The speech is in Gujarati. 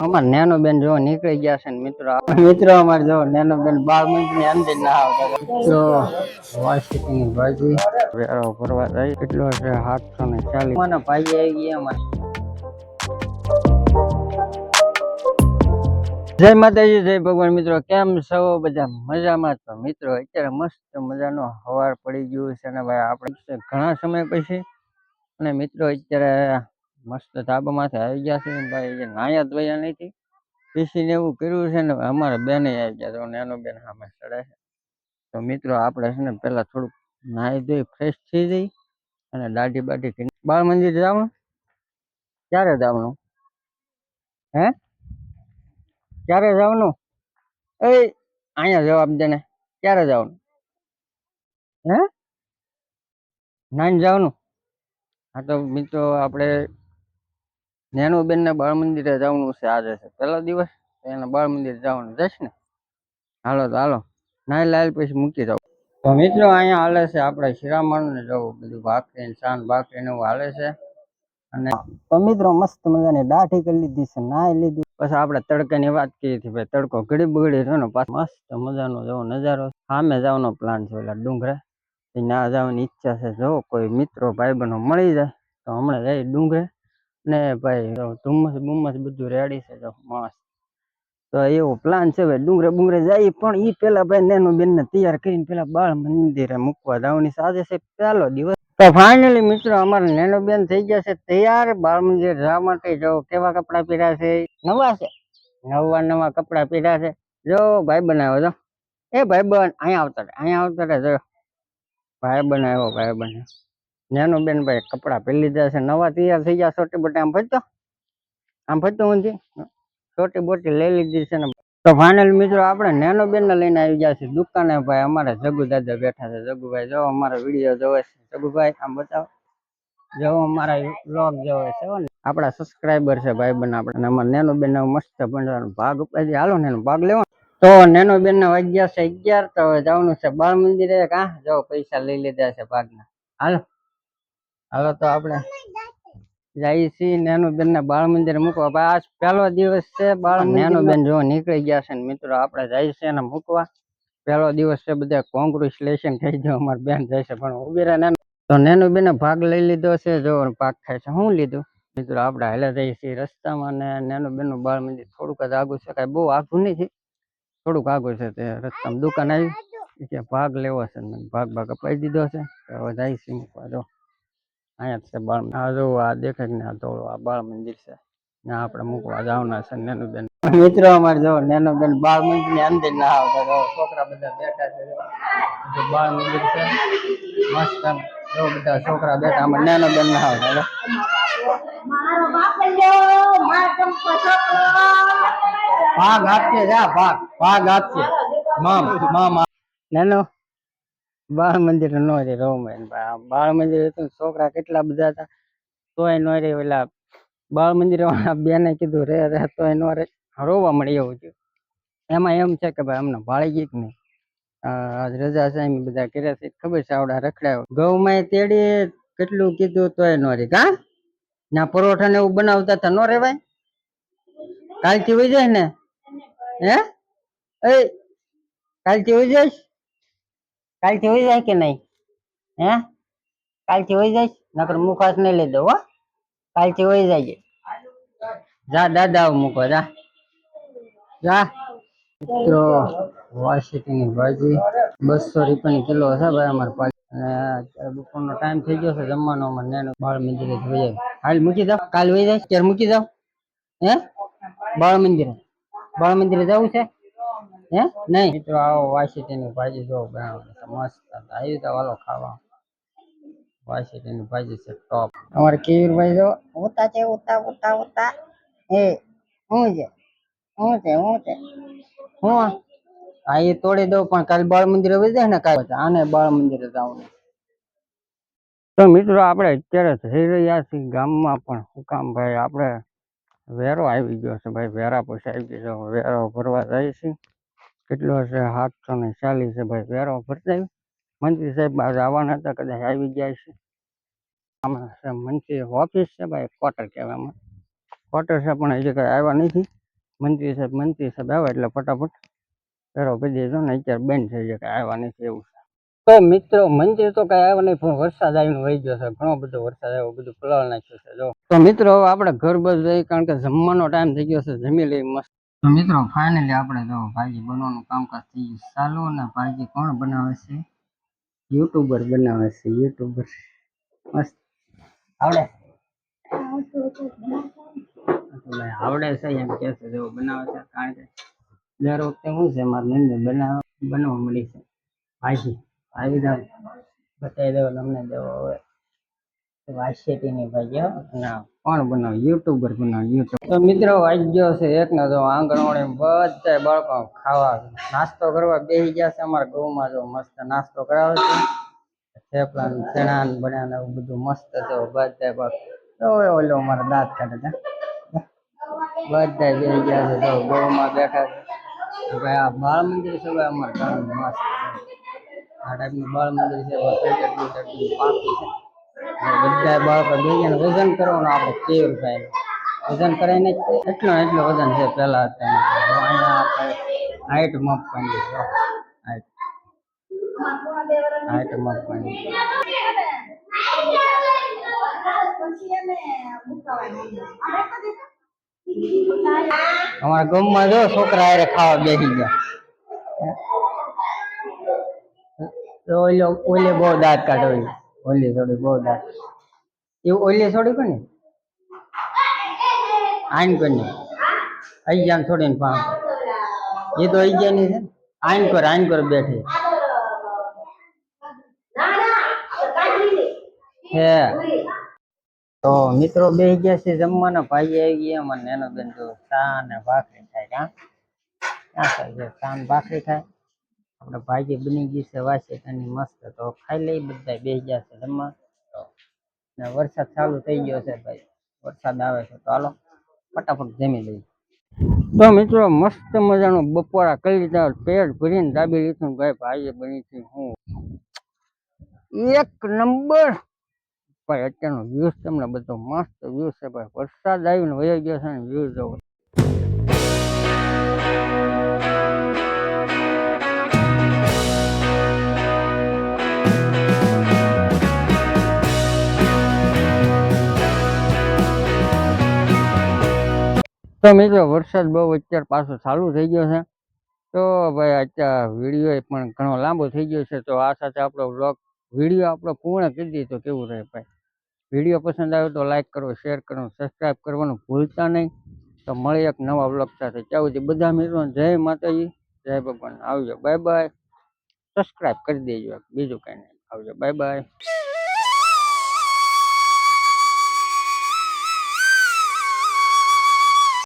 અમાર નેનો બેન જો નીકળી ગયા છે મિત્રો મિત્રો અમાર જો નેનો બેન બાર મિનિટની અંદર ના આવતા તો ની ભાજી વેરો ભરવા જાય. કેટલો છે સાતસો ને ચાલીસ. મને ભાઈ આવી ગયા અમારે. જય માતાજી, જય ભગવાન મિત્રો. કેમ છો? બધા મજામાં તો મિત્રો, અત્યારે મસ્ત મજાનો હવાર પડી ગયો છે ને ભાઈ, આપણે ઘણા સમય પછી. અને મિત્રો, અત્યારે મસ્ત ધાબામાંથી આવી ગયા છે ભાઈ નાયા ધોયા નથી? પીસીને એવું કર્યું છે ને, અમારા બેને આવી ગયા તો નાનો બેન સામે ચડે છે. તો મિત્રો, આપણે છે ને પેલા થોડુંક નાહી ધોઈ ફ્રેશ થઈ જઈ અને દાઢી બાઢી બાળ મંદિર જવાનું ક્યારે જવાનું? હે? ક્યારે જવાનું? એ, અહીંયા જવાબ દે ને. ક્યારે જવાનું? હે? નાઈને જવાનું? હા તો મિત્રો, આપણે નેનુબેન ને બાળ મંદિરે જવાનું છે આજે છે પહેલો દિવસ એને બાળ મંદિર જવાનું જઈશ ને? હાલો તો હાલો. નાઈ લાલ પછી મૂકી જાવ તો મિત્રો અહીંયા હાલે છે આપણે શિરામણ ને જવું, બધું ભાખરી ને શાન ભાખરી ને એવું હાલે છે. અને તો મિત્રો મસ્ત મજાની દાઢી કરી લીધી છે, નાઈ લીધું. પછી આપણે તડકાની વાત કરી હતી ભાઈ, તડકો ઘડી બગડી રહ્યો પાછો મસ્ત મજાનો જેવો નજારો સામે જવાનો પ્લાન છે ઓલા ડુંગરે. ના જવાની ઈચ્છા છે. જો કોઈ મિત્રો ભાઈબંધો મળી જાય, તો હમણાં જઈ ડુંગરે. ને ભાઈ ધુમ્મસ બુમ્મસ બધું રેડી છે, જો મસ્ત. તો એવો પ્લાન છે ભાઈ, ડુંગરે બુંગરે જાય, પણ ઈ પેલા ભાઈ નેનો બેન ને તૈયાર કરીને પેલા બાળ મંદિરે મૂકવા જવાની સાથે છે પહેલો દિવસ. તો ફાઇનલી મિત્રો, અમારા નેનો બેન થઈ ગયા છે તૈયાર. બાળ મંદિર જવા માટે જો કેવા કપડા પહેર્યા છે? નવા છે. નવા નવા કપડા પહેર્યા છે. જો ભાઈ બનાવ્યો જો. એ ભાઈ બન, અહીંયા આવતા અહીંયા આવતા જો. ભાઈ બનાવ્યો ભાઈ બનાવ્યો નેનો બેન ભાઈ કપડા પહેરી લીધા છે, નવા તૈયાર થઈ ગયા છોટી બોટી, આમ ભજતો આમ ભજતો ઊંધી છોટી બોટી લઈ લીધી છે ને. તો ફાઇનલ મિત્રો આપણે નેનો બેન ને લઈને આવી ગયા છે દુકાને. ભાઈ અમારે જગુ દાદા બેઠા છે. જગુભાઈ જો અમારો વીડિયો જોવે છે. જગુભાઈ આમ બતાવો. જો અમારા બ્લોગ જોવે છે આપણા સબસ્ક્રાઈબર છે ભાઈ બન આપણે અમારા નેનો બેન મસ્ત ભણવાનો ભાગ ઉપાડી હાલો ને ભાગ લેવો તો નેનો બેન ના વાગ્યા છે અગિયાર. તો જવાનું છે બાળ મંદિરે. કા જો પૈસા લઈ લીધા છે ભાગના. હાલો. હાલો તો આપણે જઈએ છીએ નેનો બેન ને બાળ મંદિર મૂકવા. ભાઈ આજ પહેલો દિવસ છે બાળ નેનો બેન જો નીકળી ગયા છે ને મિત્રો આપણે જાય છે એને મૂકવા. પહેલો દિવસ છે બધા કોંગ્રેચ્યુલેશન થઈ ગયો અમારે બેન જાય છે પણ ઊભી રહે નેનો. તો નેનો બેને ભાગ લઈ લીધો છે જો ભાગ ખાય છે શું લીધું. મિત્રો આપણે હાલે જઈએ છીએ રસ્તામાં ને નેનુબેનનું બાળ મંદિર થોડુંક જ આગું છે કાંઈ બહુ આગું નથી. થોડુંક આગું છે તે રસ્તામાં દુકાન આવી. કે ભાગ લેવો છે ને ભાગ ભાગ અપાઈ દીધો છે. હવે જાય છે મૂકવા જો. અહીંયા છે બાળ આ જો આ દેખાય ને આ ધોળો આ બાળ મંદિર છે. ત્યાં આપણે મૂકવા જવાના છે નેનું બેન મિત્રો અમારે જો નેનો બેન બાળ મંદિરની અંદર ના આવતા જો છોકરા બધા બેઠા છે બાળ મંદિર છે. મસ્ત જો બધા છોકરા બેઠા અમારે નેનો બેન ના આવતા મારો બાપ લ્યો મારા ભાગ આપશે જા ભાગ. ભાગ આપશે મામ મામ નેનો બાળ મંદિર નો રે રોમેન બાળ મંદિર છોકરા કેટલા બધા હતા, તોય નો રે ઓલા બાળ મંદિર વાળા બેને કીધું, રે રે, તોય નો રે રોવા મળી એવું થયું. એમાં એમ છે કે ભાઈ અમને ભાળી ગઈ કે નહીં? આજ રજા છે, એમ બધા કર્યા છે. ખબર છે, આવડા રખડાયો. ગૌમાં તેડી કેટલું કીધું, તોય નો રે કા ના, પરોઠા ને એવું બનાવતા હતા નો રેવાય? કાલથી વહી જાય ને? હે? એ, કાલથી વહી જઈશ? કાલથી વહી જાય કે નહીં? હે? કાલથી વહી જાય? નકર મુખાસ નહીં લઈ દઉં, હો. કાલથી વહી જાય જા, દાદા મૂકો જા. જા. મિત્રો વાસીટીની ભાજી બસો રૂપિયાની કિલો છે ભાઈ અમારે પાસે. અને બપોરનો ટાઈમ થઈ ગયો છે જમવાનો, અમારે નેનો બાળ મંદિરે વહી જાય હાલ મૂકી જાવ કાલ વહી જાય ત્યારે મૂકી જાવ હે? બાળ મંદિરે. બાળ મંદિરે જવું છે? હે? નહીં. મિત્રો આવો વાસીટીની ભાજી જો બનાવવાની મસ્ત. આવી તો વાલો ખાવા. વાસીટીની ભાજી છે ટોપ અમારે કેવીરભાઈ જો ઉતા છે ઉતા ઉતા ઉતા. એ શું છે? શું છે શું છે? હું? એ તોડી દઉં પણ કાલે બાળ મંદિરે જાય ને કાલે. આને બાળ મંદિરે જવાનું તો મિત્રો આપણે અત્યારે થઈ રહ્યા છીએ ગામમાં પણ. શું કામ ભાઈ? આપણે વેરો આવી ગયો છે ભાઈ. વેરા પછી આવી ગયો છે. વેરો ભરવા જાય છે. કેટલો છે? સાતસો ને ચાલીસ છે ભાઈ, વેરો ભરતા મંત્રી સાહેબ આજે આવવાના હતા, કદાચ આવી ગયા છે આમાં મંત્રી ઓફિસ છે ભાઈ ક્વાર્ટર કહેવામાં ક્વાર્ટર છે, પણ હજી કઈ આવ્યા નથી. મંત્રી સાહેબ મંત્રી સાહેબ આવે એટલે ફટાફટ વેરો કરી દેજો ને અત્યારે બેન થઈ જાય કે આવ્યા નથી એવું છે. તો મિત્રો મંદિર તો કઈ આવ્યા નહીં પણ વરસાદ આવીને વહી ગયો છે. ઘણો બધો વરસાદ આવ્યો, બધું પલાળ નાખ્યું છે, જો. તો મિત્રો આપણે ઘર બધું કારણ કે જમવાનો ટાઈમ થઈ ગયો છે. જમી લઈ મસ્ત. તો મિત્રો ફાઇનલી આપણે જો ભાજી બનવાનું કામકાજ થઈ ગયું. ચાલુ અને ભાજી કોણ બનાવે છે? યુટ્યુબર બનાવે છે, યુટ્યુબર. મસ્ત. આવડે? આવડે છે એમ કે છે, જો બનાવે છે, કારણ કે દર વખતે શું છે, મારી નિંદર બનાવ બનવા મળી છે. ભાજી આવી જાવ બતાવી દેવો તમને દેવો હવે વાસેટીની ભાજી હો. ના, કોણ બનાવે? યુટ્યુબર બનાવે, યુટ્યુબ. તો મિત્રો વાગી ગયો છે એક ને તો આંગણવાડી બધા બાળકો ખાવા નાસ્તો કરવા બેસી ગયા છે. અમારા ગૌમાં જો મસ્ત નાસ્તો કરાવે છે. થેપલા ને ચણા ને બન્યા ને એવું બધું મસ્ત તો બધા બાળકો. તો ઓલો મારા દાંત કાઢે છે. બધા બેસી ગયા છે તો ગૌમાં બેઠા છે. ભાઈ આ બાળ મંદિર છે ભાઈ અમારા ગામનું મસ્ત. છે આ ટાઈપનું બાળ મંદિર છે. ક્રિકેટ ક્રિકેટ પાકી છે. અને બધા બાળકો ને વજન કરવાનું આપણે કેવું રૂપિયા વજન કરાવીને એટલો એટલો વજન છે અહીંયા હાઈટ માપવાની પાણી હાઈટ માપવાની અમારા ગામમાં જો છોકરા હારે ખાવા બેસી ગયા. ઓલો ઓલે બહુ દાંત કાઢે ઓલી ઓલી થોડી બહુ દાંત એવું ઓલી થોડી કોને આઈન કોને આઈ જાન છોડીને પામ એ તો આઈ ગયા ની છે આઈન કર આઈન કર બેઠી હે તો મિત્રો બે ગયા છે જમવાના ભાઈ આવી ગયા મને એનો બેન તો ચા ને ભાખરી ખાય કા ક્યાં ખાય છે ચા ને ભાખરી ખાય આપણે ભાજી બની ગઈ છે વાસી એની મસ્ત. તો ખાઈ લઈ બધા બે છે જમવા તો ને વરસાદ ચાલુ થઈ ગયો છે ભાઈ. વરસાદ આવે છે, તો હાલો, ફટાફટ જમી લઈએ. તો મિત્રો, મસ્ત મજાનું બપોરા કરી લીધા, પેટ ભરીને દાબી લીધું ભાઈ ભાઈ બની છે હું. એક નંબર. ભાઈ, અત્યારનો વ્યૂઝ તમને બધો મસ્ત વ્યૂઝ છે ભાઈ. વરસાદ આવીને વહી ગયો છે ને વ્યૂઝ જોવો. તો મિત્રો, વરસાદ બહુ અત્યારે પાછો ચાલુ થઈ ગયો છે. તો ભાઈ, અત્યારે વીડિયો પણ ઘણો લાંબો થઈ ગયો છે. તો આ સાથે આપણો વ્લોગ વીડિયો આપણો પૂર્ણ કરી દઈએ તો કેવું રહે ભાઈ? વીડિયો પસંદ આવ્યો તો લાઇક કરો શેર કરો સબસ્ક્રાઈબ કરવાનું ભૂલતા નહીં. તો મળી એક નવા બ્લોગ સાથે. ત્યાં સુધી બધા મિત્રો, જય માતાજી, જય ભગવાન. આવજો. બાય બાય સબસ્ક્રાઈબ કરી દેજો. બીજું કંઈ નહીં. આવજો. Bye bye